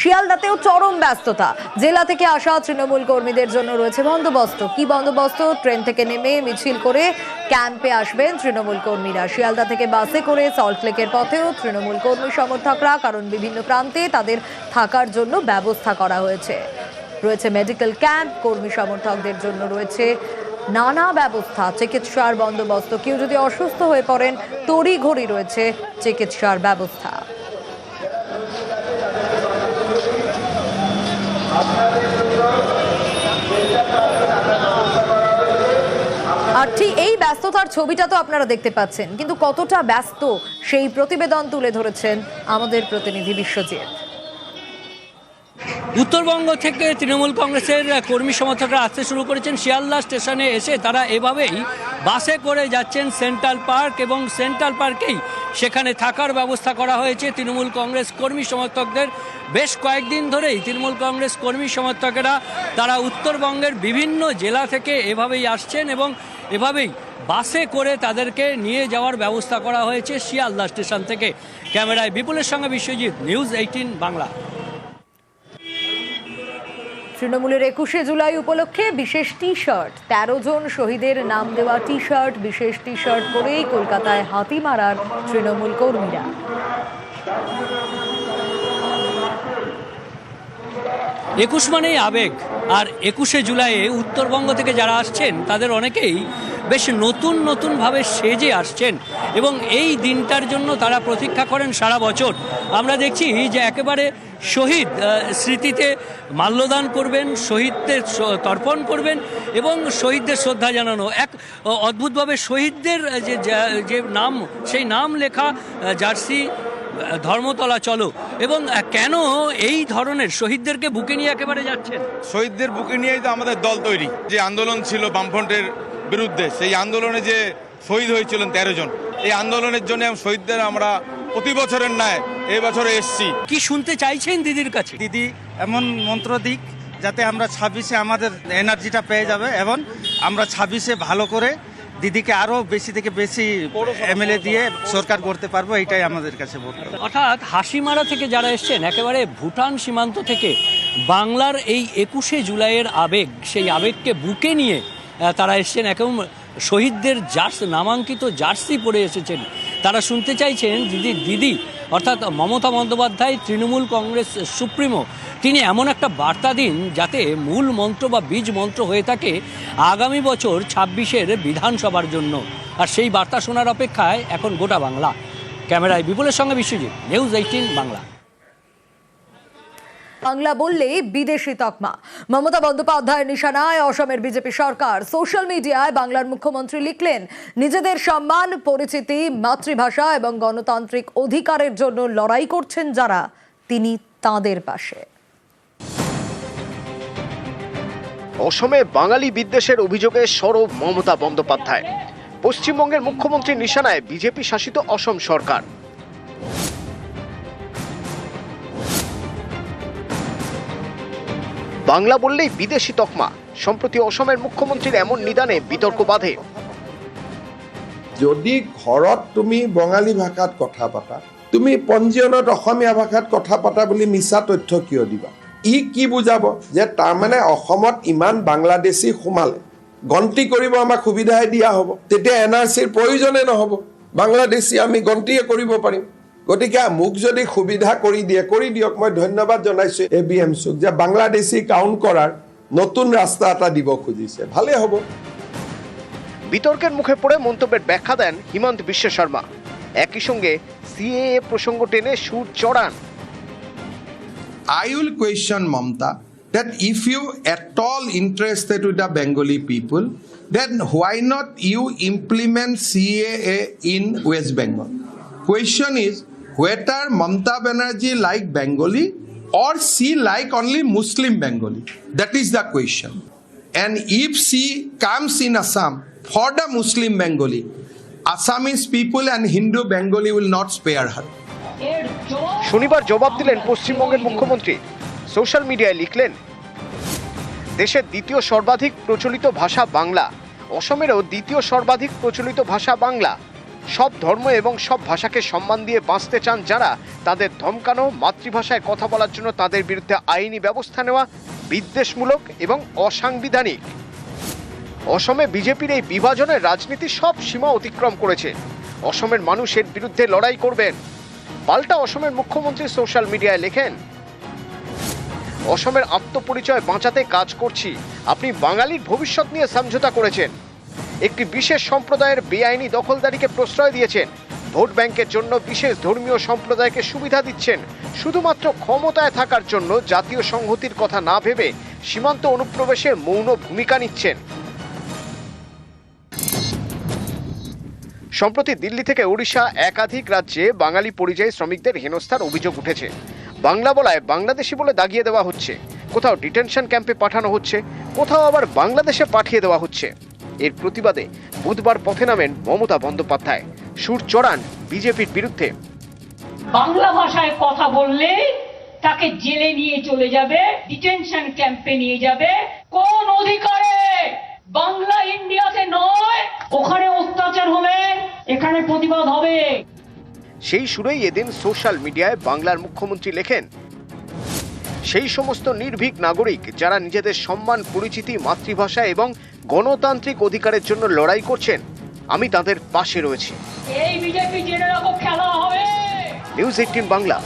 শিয়ালদাতেও চরম ব্যস্ততা। জেলা থেকে আসা তৃণমূল কর্মীদের জন্য রয়েছে বন্দোবস্ত। কি বন্দোবস্ত? ট্রেন থেকে নেমে মিছিল করে ক্যাম্পে আসবেন তৃণমূল কর্মীরা। শিয়ালদা থেকে বাসে করে সল্টলেকের পথেও তৃণমূল কর্মী সমর্থকরা, কারণ বিভিন্ন প্রান্তে তাদের থাকার জন্য ব্যবস্থা করা হয়েছে। রয়েছে মেডিকেল ক্যাম্প, কর্মী সমর্থকদের জন্য রয়েছে নানা ব্যবস্থা, চিকিৎসার বন্দোবস্ত। কেউ যদি অসুস্থ হয়ে পড়েন, তড়িঘড়ি রয়েছে চিকিৎসার ব্যবস্থা। আর ঠিক এই ব্যস্ততার ছবিটা তো আপনারা দেখতে পাচ্ছেন, কিন্তু কতটা ব্যস্ত সেই প্রতিবেদন তুলে ধরেছেন আমাদের প্রতিনিধি বিশ্বজিৎ। উত্তরবঙ্গ থেকে তৃণমূল কংগ্রেসের কর্মী সমর্থকরা আসতে শুরু করেছেন। শিয়ালদা স্টেশনে এসে তারা এভাবেই বাসে করে যাচ্ছেন সেন্ট্রাল পার্ক এবং সেন্ট্রাল পার্কেই সেখানে থাকার ব্যবস্থা করা হয়েছে। তৃণমূল কংগ্রেস কর্মী সমর্থকদের বেশ কয়েকদিন ধরেই তৃণমূল কংগ্রেস কর্মী সমর্থকেরা তারা উত্তরবঙ্গের বিভিন্ন জেলা থেকে এভাবেই আসছেন এবং এভাবেই বাসে করে তাদেরকে নিয়ে যাওয়ার ব্যবস্থা করা হয়েছে শিয়ালদা স্টেশন থেকে। ক্যামেরায় বিপুলের সঙ্গে বিশ্বজিৎ, নিউজ এইটিন বাংলা। তৃণমূলের একুশে জুলাই উপলক্ষে বিশেষ টি শার্ট তেরো জন শহীদের নাম দেওয়া টি শার্ট বিশেষ টি শার্ট পরেই কলকাতায় হাতি মারার তৃণমূল কর্মীরা। একুশ মানেই আবেগ, আর একুশে জুলাইয়ে উত্তরবঙ্গ থেকে যারা আসছেন, তাদের অনেকেই বেশ নতুন, নতুনভাবে সেজে আসছেন এবং এই দিনটার জন্য তারা প্রতীক্ষা করেন সারা বছর। আমরা দেখছি যে একেবারে শহীদ স্মৃতিতে মাল্যদান করবেন, শহীদদের তর্পণ করবেন এবং শহীদদের শ্রদ্ধা জানানো। এক অদ্ভুতভাবে শহীদদের যে যে নাম, সেই নাম লেখা জার্সি ধর্মতলা চলো এবং কেন এই ধরনের শহীদদেরকে বুকে নিয়ে একেবারে যাচ্ছেন? শহীদদের বুকে নিয়েই তো আমাদের দল তৈরি। যে আন্দোলন ছিল বামফ্রন্টের বিরুদ্ধে। সেই আন্দোলনে যে শহীদ হয়েছিলেন তেরো জন এই আন্দোলনের জন্য শহীদদের আমরা প্রতি বছরের ন্যায় এই বছরে এসছি। কি শুনতে চাইছেন দিদির কাছে? দিদি এমন মন্ত্র দিক যাতে আমরা ছাব্বিশে আমাদের এনার্জিটা পেয়ে যাবে এবং আমরা ছাব্বিশে ভালো করে দিদিকে আরও বেশি থেকে বেশি এমএলএ দিয়ে সরকার করতে পারব এইটাই আমাদের কাছে ভোট অর্থাৎ হাসিমারা থেকে যারা এসছেন একেবারে ভুটান সীমান্ত থেকে বাংলার এই একুশে জুলাইয়ের আবেগ সেই আবেগকে বুকে নিয়ে তারা এসছেন একদম শহীদদের জার্স, নামাঙ্কিত জার্সি পরে এসেছেন। তারা শুনতে চাইছেন, দিদি দিদি, অর্থাৎ মমতা বন্দ্যোপাধ্যায়, তৃণমূল কংগ্রেস সুপ্রিমো, তিনি এমন একটা বার্তা দিন যাতে মূল মন্ত্র বা বীজ মন্ত্র হয়ে থাকে আগামী বছর ছাব্বিশের বিধানসভার জন্য। আর সেই বার্তা শোনার অপেক্ষায় এখন গোটা বাংলা। ক্যামেরায় বিপুলের সঙ্গে বিশ্বজিৎ, নিউজ এইটিন বাংলা। বাংলা বললেই বিদেশি তকমা। মমতা বন্দ্যোপাধ্যায়ের নিশানায় অসমের বিজেপি সরকার। সোশ্যাল মিডিয়ায় বাংলার মুখ্যমন্ত্রী লিখলেন, নিজেদের সম্মান, পরিচিতি, মাতৃভাষা এবং গণতান্ত্রিক অধিকারের জন্য লড়াই করছেন যারা, তিনি তাদের পাশে। অসমে বাঙালি বিদ্বেষের অভিযোগে সরব মমতা বন্দ্যোপাধ্যায়। পশ্চিমবঙ্গের মুখ্যমন্ত্রী নিশানায় বিজেপি শাসিত অসম সরকার। বাংলা বললেই বিদেশি তকমা, সম্প্রতি অসমের মুখ্যমন্ত্রীর এমন নিদানে বিতর্ক বাধে। যদি ঘৰত তুমি বঙালী ভাষাত কথা পাতা, তুমি পঞ্জীয়নত অসমীয়া ভাষাত কথা পাতা বুলি মিছা তথ্য কিয় দিবা? ই কি বুজাব যে তাৰমানে অসমত ইমান বাংলাদেশী সোমালে? গন্তি কৰিব আমাক সুবিধাই দিয়া হ'ব। তেতিয়া এন আৰ চিৰ প্ৰয়োজনে নহ'ব। বাংলাদেশী আমি গন্তিয়ে কৰিব পাৰিম। গতিকে মোক যদি সুবিধা কৰি দিয়ে কৰি দিয়ক মই ধন্যবাদ জনাইছো এ বি এম চুক যে বাংলাদেশী কাউণ্ট কৰাৰ নতুন ৰাস্তা এটা দিব খুজিছে। ভালেই হ'ব। বিতর্কের মুখে পড়ে মন্তব্যের ব্যাখ্যা দেন হিমন্ত বিশ্ব শর্মা। একই সঙ্গে সিএএ প্রসঙ্গ টেনে সুর চড়ান। I will question Mamata that if you at all interested with the Bengali people, then why not you implement CAA in West Bengal? Question is whether Mamta Banerjee like Bengali or she like only Muslim Bengali. That is the question. And if she comes in Assam for the Muslim Bengali, Assamese people and Hindu Bengali will not spare her. শনিবার জবাব দিলেন পশ্চিমবঙ্গের মুখ্যমন্ত্রী social মিডিয়ায় লিখলেন দেশের দ্বিতীয় সর্বাধিক প্রচলিত ভাষা বাংলা অসমেরও দ্বিতীয় সর্বাধিক প্রচলিত ভাষা বাংলা সব ধর্ম এবং সব ভাষাকে সম্মান দিয়ে বাঁচতে চান যারা, তাদের ধমকানো, মাতৃভাষায় কথা বলার জন্য তাদের বিরুদ্ধে আইনি ব্যবস্থা নেওয়া বিদ্বেষমূলক এবং অসাংবিধানিক। অসমে বিজেপির এই বিভাজনের রাজনীতি সব সীমা অতিক্রম করেছে। অসমের মানুষ এর বিরুদ্ধে লড়াই করবেন। পাল্টা অসমের মুখ্যমন্ত্রী সোশ্যাল মিডিয়ায় লেখেন, অসমের আত্মপরিচয় বাঁচাতে কাজ করছি। আপনি বাঙালির ভবিষ্যৎ নিয়ে সমঝোতা করেছেন। একটি বিশেষ সম্প্রদায়ের বেআইনি দখলদারিকে প্রশ্রয় দিয়েছেন। ভোট ব্যাংকের জন্য বিশেষ ধর্মীয় সম্প্রদায়কে সুবিধা দিচ্ছেন। শুধুমাত্র ক্ষমতায় থাকার জন্য জাতীয় সংহতির কথা না ভেবে সীমান্ত অনুপ্রবেশের মৌন ভূমিকা নিচ্ছেন। সম্প্রতি দিল্লি থেকে ওড়িশা একাধিক রাজ্যে বাঙালি পরিযায়ী শ্রমিকদের হেনস্থার অভিযোগ উঠেছে। বাংলা বলায় বাংলাদেশি বলে দাগিয়ে দেওয়া হচ্ছে। কোথাও ডিটেনশন ক্যাম্পে পাঠানো হচ্ছে, কোথাও আবার বাংলাদেশে পাঠিয়ে দেওয়া হচ্ছে। এর প্রতিবাদে বুধবার পথে নামেন মমতা বন্দ্যোপাধ্যায়। সুর চড়ান বিজেপির বিরুদ্ধে। বাংলা ভাষায় কথা বললে তাকে জেলে নিয়ে চলে যাবে ডিটেনশন ক্যাম্পে নিয়ে যাবে। কোন অধিকারে? বাংলা ইন্ডিয়াতে নয় ওখানে অত্যাচার হলে এখানে প্রতিবাদ হবে। সেই সুরেই এদিন সোশ্যাল মিডিয়ায় বাংলার মুখ্যমন্ত্রী লেখেন সেই সমস্ত নির্ভীক নাগরিক যারা নিজেদের সম্মান পরিচিতি মাতৃভাষা এবং গণতান্ত্রিক অধিকারের জন্য লড়াই করছেন। আমি তাদের পাশে রয়েছি। এই বিজেপি খেলা হবে। News eighteen Bangla.